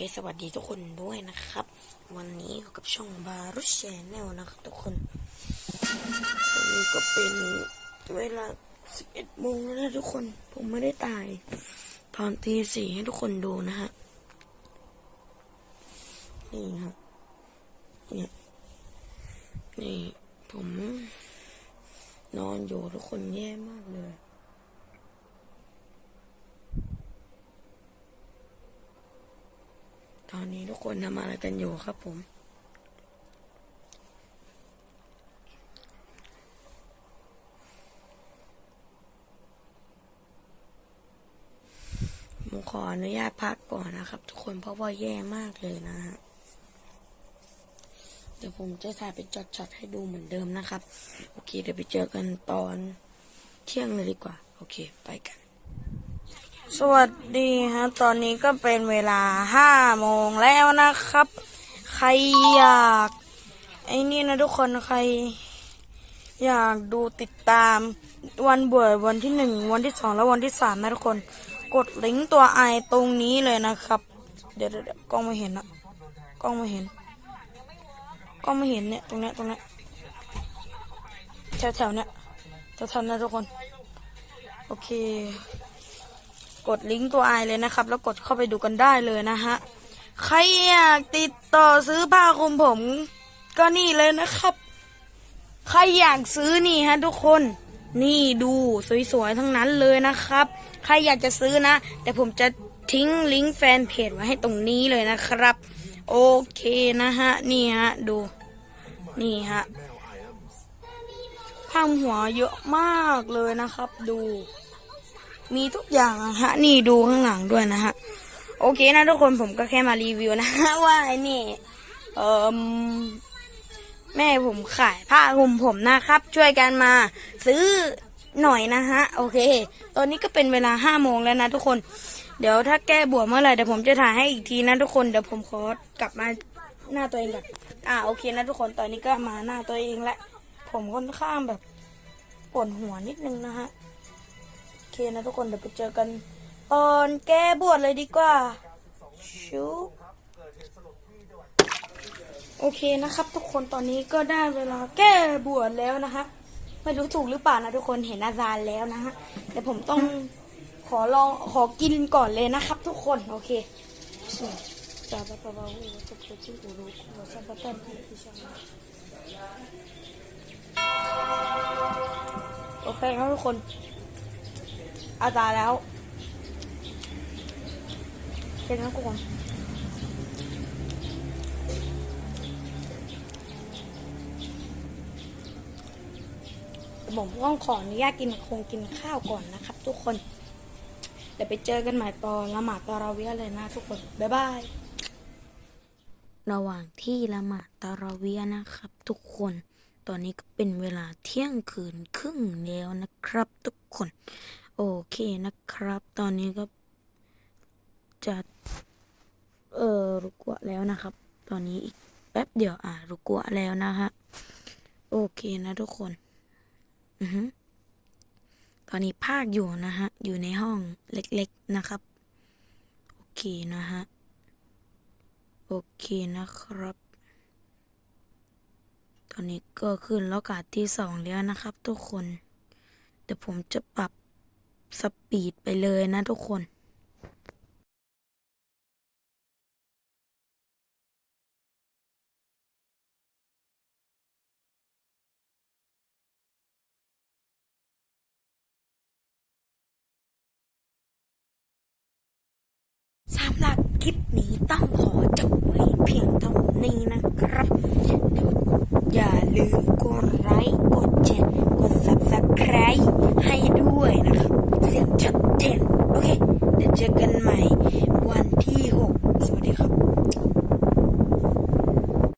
เคสวัสดีทุกคนด้วยนะครับ วันนี้อยู่กับช่องบารุชแชนแนลนะครับทุกคนวันนี้ก็เป็นเวลา11โมงแล้วนะทุกคน ผมไม่ได้ตาย ตอนตีสี่ให้ทุกคนดูนะฮะนี่ฮะเนี่ยนี่ผมนอนอยู่ทุกคนแย่มากเลย อนนี้ทุกคนทำอะไรกันอยู่ครับผมผมขออนุญาตพักก่อนนะครับ ทุกคนเพราะว่าแย่มากเลยนะฮะเดี๋ยวผมจะถ่ายเป็นช็อตๆให้ดูเหมือนเดิมนะครับ โอเค เดี๋ยวไปเจอกันตอนเที่ยงเลยดีกว่า โอเค ไปกัน สวัสดีฮะ ตอนนี้ก็เป็นเวลาห้าโมงแล้วนะครับ ใครอยาก ไอ้นี่นะทุกคนใคร อยากดูติดตามวันเบื่อวันที่หนึ่งวันที่สองและวันที่สามนะทุกคน กดลิงก์ตัวไอตรงนี้เลยนะครับ เดี๋ยวเดี๋ยวกล้องไม่เห็นอะกล้องไม่เห็นกล้องไม่เห็นเนี่ยตรงเนี้ยตรงเนี้ยแถวแถวเนี้ยแถวแถวเนี้ยทุกคน โอเค กดลิงก์ตัวไอเลยนะครับ แล้วกดเข้าไปดูกันได้เลยนะฮะใครอยากติดต่อซื้อผ้าคลุมผม ก็นี่เลยนะครับ ใครอยากซื้อนี่ฮะทุกคนนี่ดูสวยๆทั้งนั้นเลยนะครับ ใครอยากจะซื้อนะ แต่ผมจะทิ้งลิงก์แฟนเพจไว้ให้ตรงนี้เลยนะครับ โอเคนะฮะ นี่ฮะ ดู นี่ฮะผ้าหัวเยอะมากเลยนะครับ ดู มีทุกอย่างฮะ นี่ดูข้างหลังด้วยนะฮะ โอเคนะทุกคนผมก็แค่มารีวิวนะฮะว่าไอ้นี่ เออแม่ผมขายผ้าคลุมผมนะครับ ช่วยกันมา ซื้อหน่อยนะฮะ โอเค ตอนนี้ก็เป็นเวลาห้าโมงแล้วนะทุกคน เดี๋ยวถ้าแก้บวชเมื่อไหร่เดี๋ยวผมจะถ่ายให้อีกทีนะทุกคน เดี๋ยวผมขอกลับมาหน้าตัวเองก่อน อ่าโอเคนะทุกคน ตอนนี้ก็มาหน้าตัวเองและ ผมค่อนข้างแบบปวดหัวนิดนึงนะฮะ นะทุกคนเดี๋ยวไปเจอกันตอนแก้บวชเลยดีกว่าชุบโอเคนะครับ ทุกคนตอนนี้ก็ได้เวลาแก้บวชแล้วนะฮะไม่รู้ถูกหรือเปล่านะทุกคนเห็นอาจารย์แล้วนะฮะเดี๋ยวผมต้องขอลองขอกินก่อนเลยนะครับ ทุกคนโอเคจาบะตบะหูจะเปิดชื่อุรุคุวะซับะตันที่ชาโอเคครับทุกคน อาจารย์แล้วเป็นครับทุกคนผมต้องขออนุญาตกินคงกินข้าวก่อนนะครับ ทุกคน เดี๋ยวไปเจอกันใหม่ตอนละหมาดตาราเวียเลยนะทุกคน บ๊ายบาย ระหว่างที่ละหมาดตาราเวียนะครับ ทุกคน ตอนนี้ก็เป็นเวลาเที่ยงคืนครึ่งแล้วนะครับ ทุกคน โอเคนะครับ ตอนนี้ก็จะเออรุกัวแล้วนะครับ ตอนนี้อีกแป๊บเดียวอะรุกัวแล้วนะฮะโอเคนะทุกคนอือฮึตอนนี้ภาคอยู่นะฮะ อยู่ในห้องเล็กๆนะครับ โอเคนะฮะ โอเคนะครับ ตอนนี้ก็ขึ้นล้วกาดที่สองแล้วนะครับ ทุกคน เดี๋ยวผมจะปรับ สปีดไปเลยนะทุกคน